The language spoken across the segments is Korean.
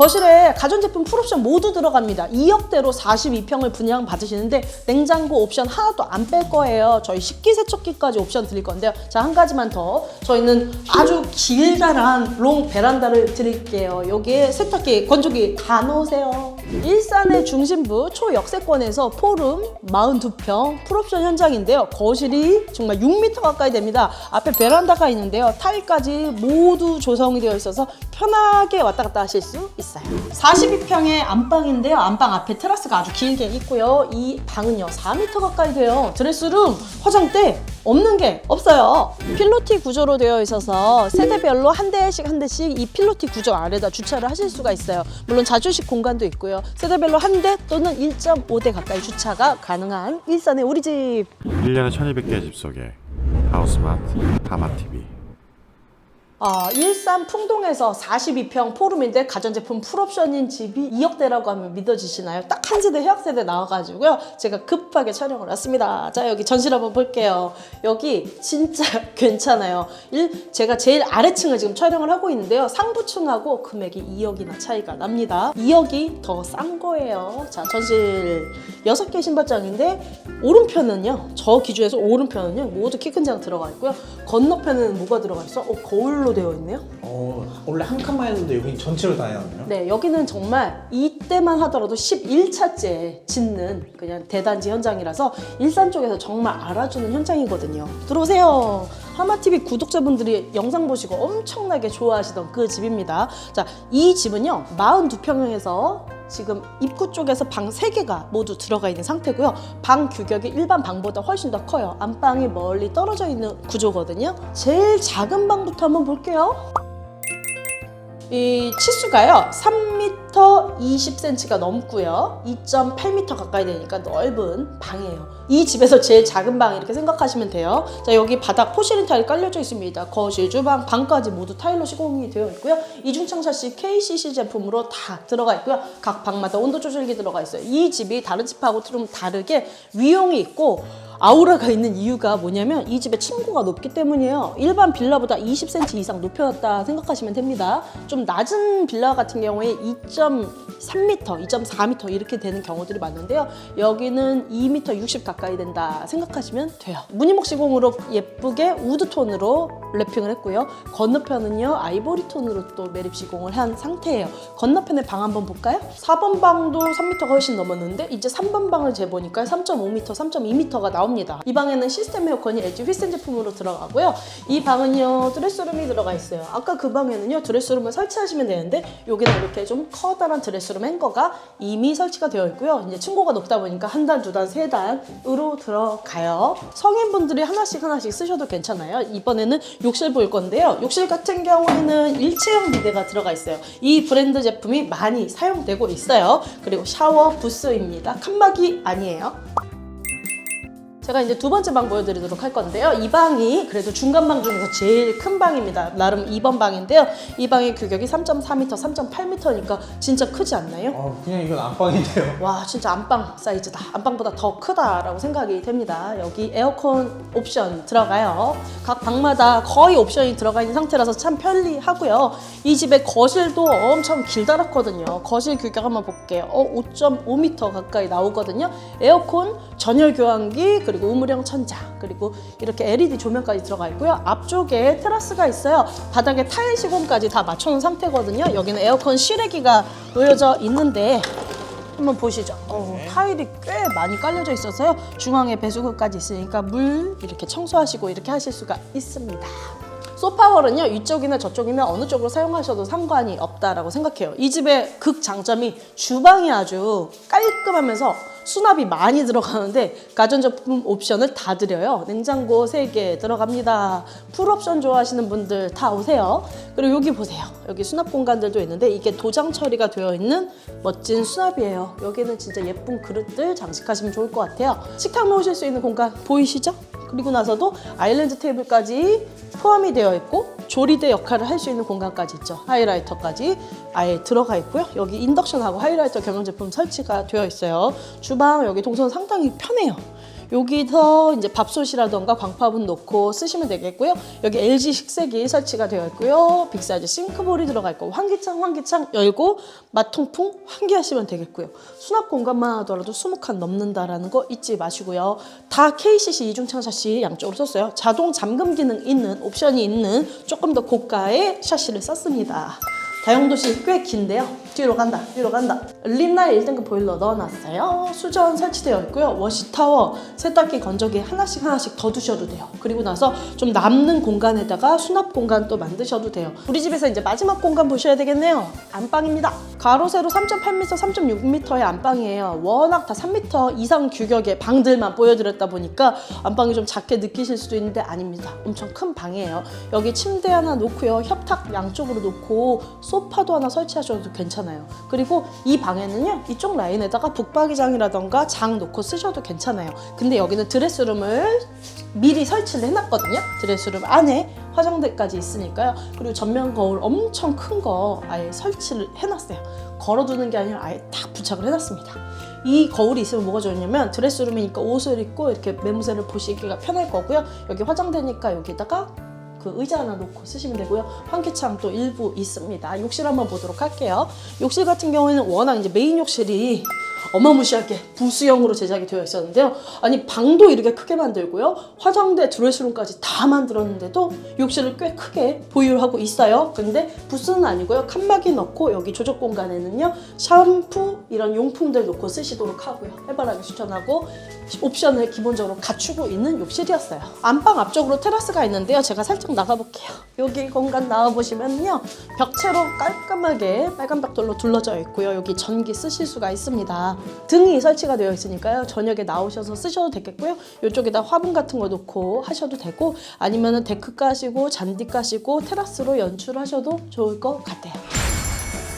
거실에 가전제품 풀옵션 모두 들어갑니다. 2억대로 42평을 분양 받으시는데 냉장고 옵션 하나도 안 뺄 거예요. 저희 식기세척기까지 옵션 드릴 건데요. 자, 한 가지만 더. 저희는 아주 길다란 롱 베란다를 드릴게요. 여기에 세탁기, 건조기 다 넣으세요. 일산의 중심부 초역세권에서 포름 42평 풀옵션 현장인데요. 거실이 정말 6m 가까이 됩니다. 앞에 베란다가 있는데요. 타일까지 모두 조성이 되어 있어서 편하게 왔다 갔다 하실 수 있 어요. 42평의 안방인데요. 안방 앞에 테라스가 아주 길게 있고요. 이 방은요 4m 가까이 돼요. 드레스룸, 화장대 없는 게 없어요. 필로티 구조로 되어 있어서 세대별로 한 대씩 한 대씩 이 필로티 구조 아래다 주차를 하실 수가 있어요. 물론 자주식 공간도 있고요. 세대별로 한 대 또는 1.5대 가까이 주차가 가능한 일산의 우리 집. 1년에 1200개의 집 속에 하우스마트, 하마TV 아, 일산 풍동에서 42평 포룸인데 가전제품 풀옵션인 집이 2억대라고 하면 믿어지시나요? 딱 한 세대 해약 세대 나와가지고요. 제가 급하게 촬영을 왔습니다. 자, 여기 전실 한번 볼게요. 여기 진짜 괜찮아요. 일, 제가 제일 아래층을 지금 촬영을 하고 있는데요. 상부층하고 금액이 2억이나 차이가 납니다. 2억이 더 싼 거예요. 자, 전실 6개 신발장인데 오른편은요. 저 기준에서 오른편은요. 모두 키 큰 장 들어가 있고요. 건너편은 뭐가 들어가 있어? 어, 거울로 되어 있네요. 어, 원래 한 칸만 했는데 여기 전체로 다 해놨네요. 네, 여기는 정말 이때만 하더라도 11차째 짓는 그냥 대단지 현장이라서 일산 쪽에서 정말 알아주는 현장이거든요. 들어오세요. 하마TV 구독자분들이 영상 보시고 엄청나게 좋아하시던 그 집입니다. 자, 이 집은요, 42평형에서 지금 입구 쪽에서 방 3개가 모두 들어가 있는 상태고요. 방 규격이 일반 방보다 훨씬 더 커요. 안방이 멀리 떨어져 있는 구조거든요. 제일 작은 방부터 한번 볼게요. 이 치수가요 3m 20cm가 넘고요. 2.8m 가까이 되니까 넓은 방이에요. 이 집에서 제일 작은 방 이렇게 생각하시면 돼요. 자 여기 바닥 포시린 타일 깔려져 있습니다. 거실 주방 방까지 모두 타일로 시공이 되어 있고요. 이중창 샤시 KCC 제품으로 다 들어가 있고요. 각 방마다 온도 조절기 들어가 있어요. 이 집이 다른 집하고 좀 다르게 위용이 있고 아우라가 있는 이유가 뭐냐면 이 집에 층고가 높기 때문이에요. 일반 빌라보다 20cm 이상 높여놨다 생각하시면 됩니다. 좀 낮은 빌라 같은 경우에 2.3m, 2.4m 이렇게 되는 경우들이 많은데요. 여기는 2m 60 가까이 된다 생각하시면 돼요. 무늬목 시공으로 예쁘게 우드톤으로 랩핑을 했고요. 건너편은요 아이보리 톤으로 또 매립 시공을 한 상태예요. 건너편의 방 한번 볼까요? 4번 방도 3m가 훨씬 넘었는데 이제 3번 방을 재보니까 3.5m, 3.2m가 나 옵니다. 이 방에는 시스템 에어컨이 LG 휘센 제품으로 들어가고요. 이 방은요 드레스룸이 들어가 있어요. 아까 그 방에는요 드레스룸을 설치하시면 되는데 여기는 이렇게 좀 커다란 드레스룸 행거가 이미 설치가 되어 있고요. 이제 층고가 높다 보니까 한 단, 두 단, 세 단으로 들어가요. 성인분들이 하나씩 하나씩 쓰셔도 괜찮아요. 이번에는 욕실 볼 건데요. 욕실 같은 경우에는 일체형 비데가 들어가 있어요. 이 브랜드 제품이 많이 사용되고 있어요. 그리고 샤워 부스입니다. 칸막이 아니에요. 제가 이제 두 번째 방 보여드리도록 할 건데요. 이 방이 그래도 중간 방 중에서 제일 큰 방입니다. 나름 2번 방인데요. 이 방의 규격이 3.4m, 3.8m니까 진짜 크지 않나요? 어, 그냥 이건 안방인데요. 와 진짜 안방 사이즈다 안방보다 더 크다라고 생각이 됩니다 여기 에어컨 옵션 들어가요 각 방마다 거의 옵션이 들어가 있는 상태라서 참 편리하고요 이 집의 거실도 엄청 길다랗거든요 거실 규격 한번 볼게요 어, 5.5m 가까이 나오거든요 에어컨 전열 교환기 그리고 우물형 천장 그리고 이렇게 LED 조명까지 들어가 있고요 앞쪽에 테라스가 있어요 바닥에 타일 시공까지 다 맞춰놓은 상태거든요 여기는 에어컨 실외기가 놓여져 있는데 한번 보시죠. 어, 타일이 꽤 많이 깔려져 있어서요. 중앙에 배수구까지 있으니까 물 이렇게 청소하시고 이렇게 하실 수가 있습니다. 소파월은요 이쪽이나 저쪽이나 어느 쪽으로 사용하셔도 상관이 없다라고 생각해요. 이 집의 극 장점이 주방이 아주 깔끔하면서 수납이 많이 들어가는데 가전제품 옵션을 다 드려요. 냉장고 3개 들어갑니다. 풀옵션 좋아하시는 분들 다 오세요. 그리고 여기 보세요. 여기 수납 공간들도 있는데 이게 도장 처리가 되어 있는 멋진 수납이에요. 여기는 진짜 예쁜 그릇들 장식하시면 좋을 것 같아요. 식탁 놓으실 수 있는 공간 보이시죠? 그리고 나서도 아일랜드 테이블까지 포함이 되어 있고 조리대 역할을 할 수 있는 공간까지 있죠. 하이라이터까지 아예 들어가 있고요. 여기 인덕션하고 하이라이터 겸용 제품 설치가 되어 있어요. 주방 여기 동선 상당히 편해요. 여기서 이제 밥솥이라던가 광파분 놓고 쓰시면 되겠고요. 여기 LG 식세기 설치가 되어 있고요. 빅사이즈 싱크볼이 들어가 있고 환기창 환기창 열고 맛통풍 환기하시면 되겠고요. 수납 공간만 하더라도 20칸 넘는다라는 거 잊지 마시고요. 다 KCC 이중창 샤시 양쪽으로 썼어요. 자동 잠금 기능 있는 옵션이 있는 조금 더 고가의 샤시를 썼습니다. 다용도시 꽤 긴데요. 뒤로 간다, 뒤로 간다. 린나 1등급 보일러 넣어놨어요. 수전 설치되어 있고요. 워시타워, 세탁기, 건조기 하나씩 하나씩 더 두셔도 돼요. 그리고 나서 좀 남는 공간에다가 수납 공간 또 만드셔도 돼요. 우리 집에서 이제 마지막 공간 보셔야 되겠네요. 안방입니다. 가로 세로 3.8m, 3.6m의 안방이에요. 워낙 다 3m 이상 규격의 방들만 보여드렸다 보니까 안방이 좀 작게 느끼실 수도 있는데 아닙니다. 엄청 큰 방이에요. 여기 침대 하나 놓고요. 협탁 양쪽으로 놓고 소파도 하나 설치하셔도 괜찮아요. 그리고 이 방에는요. 이쪽 라인에다가 북박이장이라던가 장 놓고 쓰셔도 괜찮아요. 근데 여기는 드레스룸을 미리 설치를 해놨거든요. 드레스룸 안에 화장대까지 있으니까요. 그리고 전면 거울 엄청 큰 거 아예 설치를 해놨어요. 걸어두는 게 아니라 아예 딱 부착을 해놨습니다. 이 거울이 있으면 뭐가 좋냐면 드레스룸이니까 옷을 입고 이렇게 매무새를 보시기가 편할 거고요. 여기 화장대니까 여기다가 그 의자 하나 놓고 쓰시면 되고요. 환기창 또 일부 있습니다. 욕실 한번 보도록 할게요. 욕실 같은 경우에는 워낙 이제 메인 욕실이 어마무시하게 부수형으로 제작이 되어 있었는데요. 아니 방도 이렇게 크게 만들고요. 화장대, 드레스룸까지 다 만들었는데도 욕실을 꽤 크게 보유하고 있어요. 근데 부스는 아니고요. 칸막이 넣고 여기 조적 공간에는요. 샴푸 이런 용품들 놓고 쓰시도록 하고요. 해바라기 추천하고 옵션을 기본적으로 갖추고 있는 욕실이었어요. 안방 앞쪽으로 테라스가 있는데요. 제가 살짝 나가볼게요. 여기 공간 나와보시면요. 벽체로 깔끔하게 빨간 벽돌로 둘러져 있고요. 여기 전기 쓰실 수가 있습니다. 등이 설치가 되어 있으니까요. 저녁에 나오셔서 쓰셔도 되겠고요. 이쪽에다 화분 같은 거 놓고 하셔도 되고 아니면 데크 까시고 잔디 까시고 테라스로 연출하셔도 좋을 것 같아요.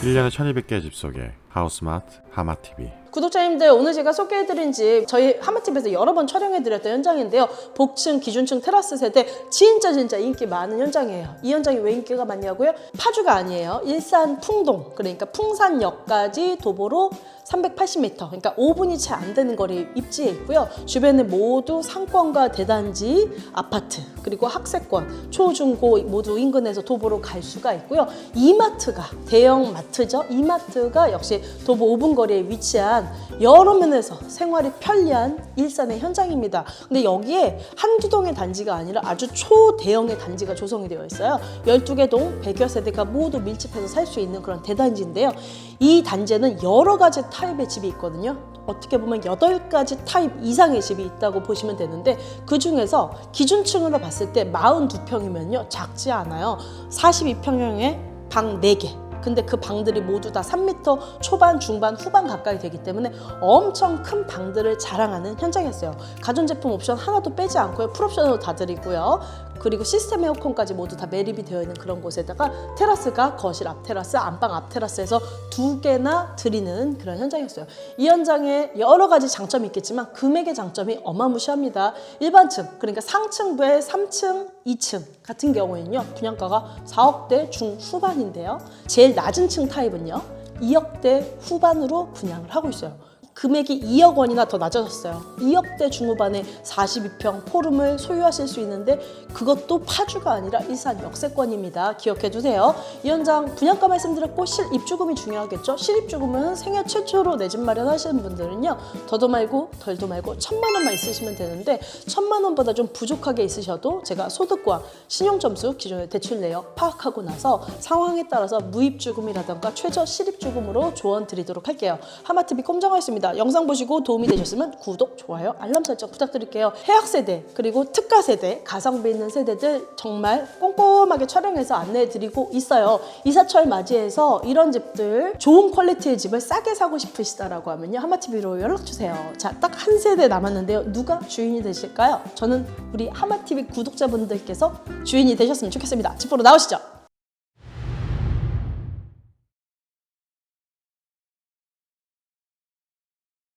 1년에 1200개의 집 속에 하우스마트 하마TV 구독자님들 오늘 제가 소개해드린 집 저희 하마TV에서 여러 번 촬영해드렸던 현장인데요. 복층, 기준층, 테라스 세대 진짜 진짜 인기 많은 현장이에요. 이 현장이 왜 인기가 많냐고요? 파주가 아니에요. 일산 풍동 그러니까 풍산역까지 도보로 380m 그러니까 5분이 채 안 되는 거리 입지에 있고요. 주변에 모두 상권과 대단지, 아파트 그리고 학세권, 초중고 모두 인근에서 도보로 갈 수가 있고요. 이마트가 대형 마트죠. 이마트가 역시 도보 5분 거리에 위치한 여러 면에서 생활이 편리한 일산의 현장입니다. 근데 여기에 한두 동의 단지가 아니라 아주 초대형의 단지가 조성이 되어 있어요. 12개 동 100여 세대가 모두 밀집해서 살 수 있는 그런 대단지인데요. 이 단지에는 여러 가지 타입의 집이 있거든요. 어떻게 보면 8가지 타입 이상의 집이 있다고 보시면 되는데 그 중에서 기준층으로 봤을 때 42평이면요. 작지 않아요. 42평형의 방 4개. 근데 그 방들이 모두 다 3m 초반, 중반, 후반 가까이 되기 때문에 엄청 큰 방들을 자랑하는 현장이었어요. 가전제품 옵션 하나도 빼지 않고요. 풀옵션으로 다 드리고요. 그리고 시스템 에어컨까지 모두 다 매립이 되어 있는 그런 곳에다가 테라스가 거실 앞 테라스, 안방 앞 테라스에서 두 개나 드리는 그런 현장이었어요. 이 현장에 여러 가지 장점이 있겠지만 금액의 장점이 어마무시합니다. 일반층, 그러니까 상층부의 3층, 2층 같은 경우에는요. 분양가가 4억대 중후반인데요. 제일 낮은 층 타입은요. 2억대 후반으로 분양을 하고 있어요. 금액이 2억 원이나 더 낮아졌어요. 2억대 중후반에 42평 포름을 소유하실 수 있는데 그것도 파주가 아니라 일산 역세권입니다. 기억해 두세요. 이 현장 분양가 말씀드렸고 실입주금이 중요하겠죠. 실입주금은 생애 최초로 내 집 마련하시는 분들은요. 더도 말고 덜도 말고 천만 원만 있으시면 되는데 천만 원보다 좀 부족하게 있으셔도 제가 소득과 신용점수 기존의 대출 내역 파악하고 나서 상황에 따라서 무입주금이라던가 최저 실입주금으로 조언 드리도록 할게요. 하마TV 꼼장화였습니다. 영상 보시고 도움이 되셨으면 구독, 좋아요, 알람 설정 부탁드릴게요. 해학 세대 그리고 특가 세대, 가성비 있는 세대들 정말 꼼꼼하게 촬영해서 안내해 드리고 있어요. 이사철 맞이해서 이런 집들 좋은 퀄리티의 집을 싸게 사고 싶으시다라고 하면요. 하마TV로 연락 주세요. 자, 딱 한 세대 남았는데요. 누가 주인이 되실까요? 저는 우리 하마TV 구독자분들께서 주인이 되셨으면 좋겠습니다. 집보러 나오시죠.